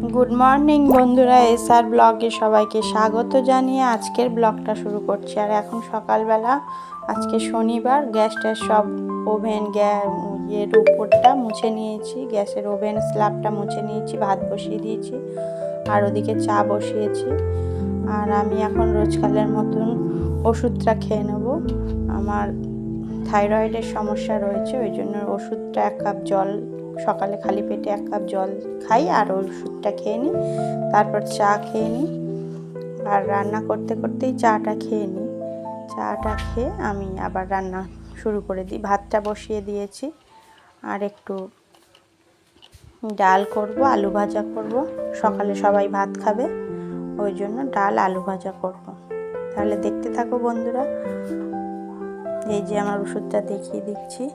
Good morning বন্ধুরা। SR ব্লগে সবাইকে স্বাগত জানিয়ে আজকের ব্লগটা শুরু করছি। আর এখন সকালবেলা, আজকে শনিবার গ্যাস ট্যাস সব ওভেন ইয়ের উপরটা মুছে নিয়েছি। গ্যাসের ওভেন স্ল্যাবটা মুছে নিয়েছি, ভাত বসিয়ে দিয়েছি, আর ওদিকে চা বসিয়েছি। আর আমি এখন রোজকালের মতন ওষুধটা খেয়ে নেব। আমার থাইরয়েডের সমস্যা রয়েছে, ওই জন্য ওষুধটা এক কাপ জল সকালে খালি পেটে এক কাপ জল খাই আর ওষুধটা খেয়ে নিই, তারপর চা খেয়ে নিই। আর রান্না করতে করতেই চাটা খেয়ে নিই। চাটা খেয়ে আমি আবার রান্না শুরু করে দিই। ভাতটা বসিয়ে দিয়েছি। আর একটু ডাল করব, আলু ভাজা করব। সকালে সবাই ভাত খাবে, ওই জন্য ডাল, আলু ভাজা করব। তাহলে দেখতে থাকো বন্ধুরা। এই যে আমার ওষুধটা দেখিয়ে দিচ্ছি।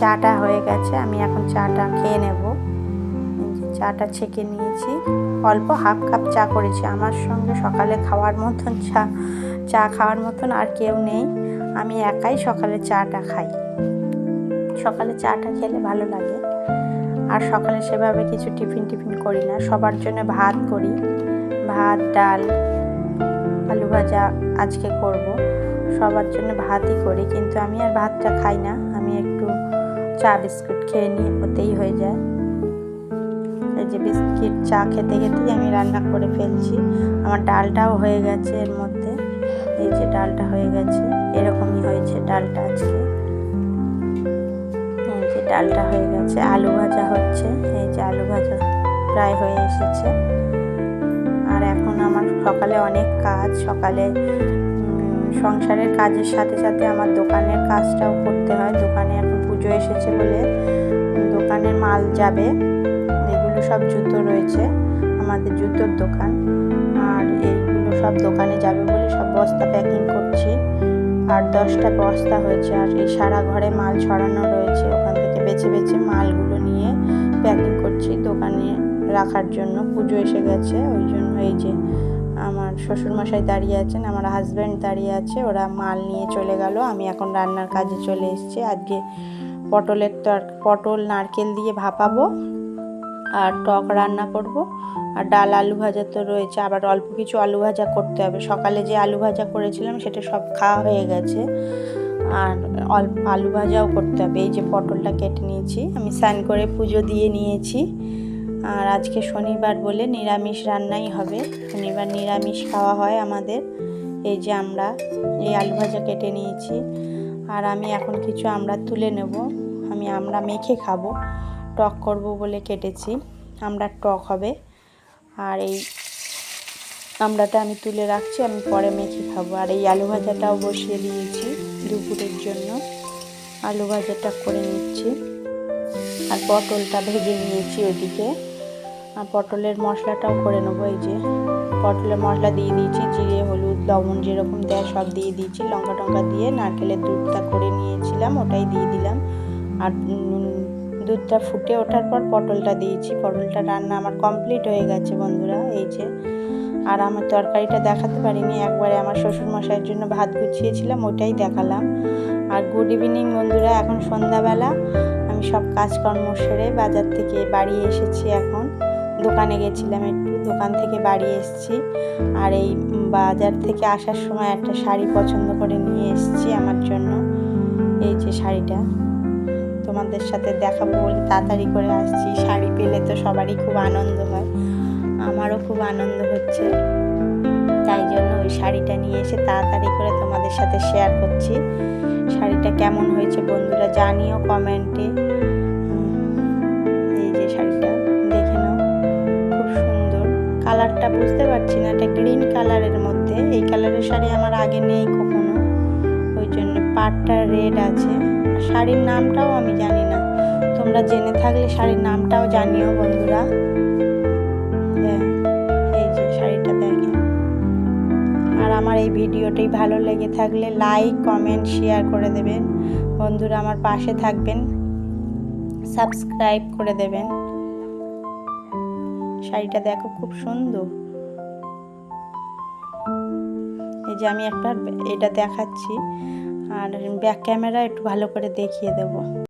চাটা হয়ে গেছে, আমি এখন চাটা খেয়ে নেব। চাটা ছেঁকে নিয়েছি। অল্প হাফ কাপ চা করেছি। আমার সঙ্গে সকালে খাওয়ার মতন চা চা খাওয়ার মতন আর কেউ নেই। আমি একাই সকালে চাটা খাই। সকালে চাটা খেলে ভালো লাগে। আর সকালে সেভাবে কিছু টিফিন টিফিন করি না। সবার জন্য ভাত করি। ভাত, ডাল, আলু ভাজা আজকে করব। সবার জন্য ভাতই করি। কিন্তু আমি আর ভাতটা খাই না। আমি চা বিস্কুট খেয়ে নিই ওতেই হয়ে যায়। এই যে বিস্কিট চা খেতে খেতেই আমি রান্না করে ফেলছি। আমার ডালটাও হয়ে গেছে এর মধ্যে। এই যে ডালটা হয়ে গেছে, এরকমই হয়েছে ডালটা আজকে। এই যে ডালটা হয়ে গেছে, আলু ভাজা হচ্ছে। এই যে আলু ভাজা প্রায় হয়ে এসেছে। আর এখন আমার সকালে অনেক কাজ, সকালে সংসারের কাজের সাথে সাথে আমার দোকানের কাজটাও করতে হয়। দোকানে এখন পুজো এসেছে বলে দোকানের মাল যাবে। এগুলো সব জুতো রয়েছে, আমাদের জুতোর দোকান। আর এইগুলো সব দোকানে যাবে বলে সব বস্তা প্যাকিং করছি। আর দশটা বস্তা হয়েছে, আর এই সারা ঘরে মাল ছড়ানো রয়েছে। ওখান থেকে বেছে বেছে মালগুলো নিয়ে প্যাকিং করছি দোকানে রাখার জন্য। পুজো এসে গেছে, ওই জন্য এই যে শ্বশুরমশাই দাঁড়িয়ে আছেন, আমার হাজব্যান্ড দাঁড়িয়ে আছে, ওরা মাল নিয়ে চলে গেল। আমি এখন রান্নার কাজে চলে এসেছি। আজকে পটলের তর, পটল, নারকেল দিয়ে ভাপাবো আর টক রান্না করব। আর ডাল আলু ভাজা তো রয়েছে, আবার অল্প কিছু আলু ভাজা করতে হবে। সকালে যে আলু ভাজা করেছিলাম, সেটা সব খাওয়া হয়ে গেছে। আর অল্প আলু ভাজাও করতে হবে। এই যে পটলটা কেটে নিয়েছি, আমি স্নান করে পুজো দিয়ে নিয়েছি। আর আজকে শনিবার বলে নিরামিষ রান্নাই হবে। শনিবার নিরামিষ খাওয়া হয় আমাদের। এই যে আমরা এই আলু ভাজা কেটে নিয়েছি। আর আমি এখন কিছু আমরা তুলে নেব। আমি আমরা মেখে খাব। টক করব বলে কেটেছি। আমরা টক হবে। আর এই আমরাটা আমি তুলে রাখছি। আমি পরে মেখে খাব। আর এই আলু ভাজাটাও বসিয়ে দিয়েছি দুপুরের জন্য। আলু ভাজাটা করে নিচ্ছি। আর পটলটা ভেজে নিয়েছি ওইদিকে আর পটলের মশলাটাও করে নেব, এই যে। পটলের মশলা দিয়ে দিয়েছি, জিরে, হলুদ, লবণ যেরকম দেয় সব দিয়ে দিয়েছি। লঙ্কা টঙ্কা দিয়ে নারকেলের দুধটা করে নিয়েছিলাম, ওটাই দিয়ে দিলাম। আর দুধটা ফুটে ওঠার পর পটলটা দিয়েছি। পটলটা রান্না আমার কমপ্লিট হয়ে গেছে বন্ধুরা, এই যে। আর আমার তরকারিটা দেখাতে পারিনি, একবারে আমার শ্বশুরমশাইয়ের জন্য ভাত গুছিয়েছিলাম, ওটাই দেখালাম। আর গুড ইভিনিং বন্ধুরা, এখন সন্ধ্যাবেলা। আমি সব কাজকর্ম সেরে বাজার থেকে বাড়ি এসেছি এখন। দোকানে গেছিলাম, একটু দোকান থেকে বাড়ি এসেছি। আর এই বাজার থেকে আসার সময় একটা শাড়ি পছন্দ করে নিয়ে এসেছি আমার জন্য। এই যে শাড়িটা। তোমাদের সাথে দেখাবো বলে তাড়াতাড়ি করে আসছি। শাড়ি পেলে তো সবারই খুব আনন্দ হয়। আমারও খুব আনন্দ হচ্ছে। তাই জন্য ওই শাড়িটা নিয়ে এসে তাড়াতাড়ি করে তোমাদের সাথে শেয়ার করছি। শাড়িটা কেমন হয়েছে বন্ধুরা জানিও কমেন্টে। এই যে শাড়িটা কালারটা বুঝতে পারছি না, এটা গ্রিন কালারের মধ্যে। এই কালারের শাড়ি আমার আগে নেই কখনো। ওই জন্য পাটটা রেড আছে। শাড়ির নামটাও আমি জানি না। তোমরা জেনে থাকলে শাড়ির নামটাও জানিও বন্ধুরা। হ্যাঁ এই আর আমার এই ভিডিওটি ভালো লেগে থাকলে লাইক কমেন্ট শেয়ার করে দেবেন। বন্ধুরা আমার পাশে থাকবেন। সাবস্ক্রাইব করে দেবেন। শাড়িটা দেখো খুব সুন্দর। এই যে আমি একটা এটা দেখাচ্ছি। আর ব্যাক ক্যামেরা একটু ভালো করে দেখিয়ে দেবো।